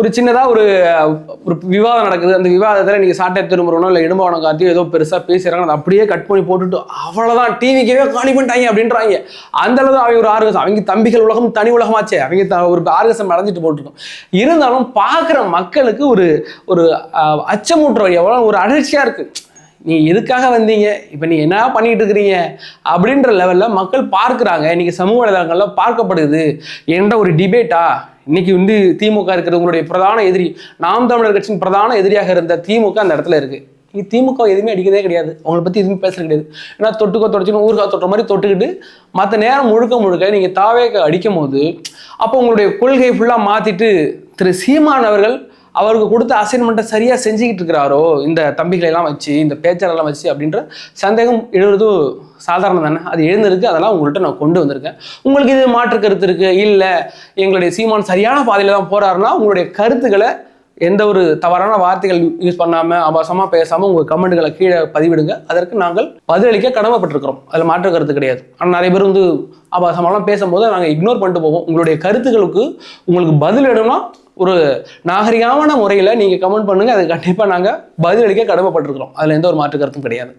ஒரு சின்னதாக ஒரு ஒரு விவாதம் நடக்குது. அந்த விவாதத்தில் நீங்கள் சாட்டை திரும்புறனோ இல்லை இடும்பவனம் காத்தியோ ஏதோ பெருசாக பேசுகிறாங்க அதை அப்படியே கட் பண்ணி போட்டுட்டு அவ்வளோதான் டிவிக்கவே காலி பண்ணிட்டாங்க அப்படின்றாங்க. அந்த அளவு அவங்க ஒரு ஆர்கசம் அவங்க தம்பிகள் உலகம் தனி உலகமாச்சே. அவங்க ஒரு ஆர்கசம் அடைஞ்சிட்டு போட்டுருக்கோம். இருந்தாலும் பார்க்குற மக்களுக்கு ஒரு ஒரு அச்சமூட்டுற எவ்வளோ ஒரு அழற்சியாக இருக்குது நீ எதுக்காக வந்தீங்க? இப்போ நீ என்ன பண்ணிட்டு இருக்கிறீங்க? அப்படின்ற லெவலில் மக்கள் பார்க்குறாங்க. இன்னைக்கு சமூக வலைதளங்கள்ல பார்க்கப்படுது. என்ற ஒரு டிபேட்டா இன்னைக்கு வந்து திமுக இருக்கிறவங்களுடைய பிரதான எதிரி நாம் தமிழர் கட்சியின் பிரதான எதிரியாக இருந்த திமுக அந்த இடத்துல இருக்கு. இங்கே திமுக எதுவுமே அடிக்கிறதே கிடையாது. அவங்கள பற்றி எதுவுமே பேசுறது கிடையாது. ஏன்னா தொட்டுக்கோ தொடச்சுன்னு ஊருக்கா தொட்டுற மாதிரி தொட்டுக்கிட்டு மற்ற நேரம் முழுக்க முழுக்க நீங்கள் தாவே அடிக்கும் போது அப்போ உங்களுடைய கொள்கையை ஃபுல்லாக மாற்றிட்டு திரு சீமான் அவர்கள் அவருக்கு கொடுத்த அசைன்மெண்ட்டை சரியாக செஞ்சுக்கிட்டு இருக்கிறாரோ இந்த தம்பிகளை எல்லாம் வச்சு இந்த பேச்சாளர்லாம் வச்சு அப்படின்ற சந்தேகம் எழுறது சாதாரணம் தானே? அது எழுந்திருக்கு அதெல்லாம் உங்கள்கிட்ட நான் கொண்டு வந்திருக்கேன். உங்களுக்கு இது மாற்று கருத்து இருக்கு? இல்லை எங்களுடைய சீமான் சரியான பாதையில் தான் போறாருன்னா உங்களுடைய கருத்துக்களை எந்த ஒரு தவறான வார்த்தைகள் யூஸ் பண்ணாம ஆபாசமாக பேசாம உங்க கமெண்ட்களை கீழே பதிவிடுங்க. அதற்கு நாங்கள் பதிலளிக்க கடமைப்பட்டிருக்கிறோம். அதில் மாற்று கருத்து கிடையாது. ஆனால் நிறைய பேர் வந்து அபாசமாலாம் பேசும்போது நாங்கள் இக்னோர் பண்ணிட்டு போவோம். உங்களுடைய கருத்துக்களுக்கு உங்களுக்கு பதில் இடம்னா ஒரு நாகரிகமான முறையில் நீங்கள் கமெண்ட் பண்ணுங்க அது கண்டிப்பாக நாங்கள் பதிலளிக்க கடமைப்பட்டிருக்கிறோம். அதில் எந்த ஒரு மாற்று கருத்தும் கிடையாது.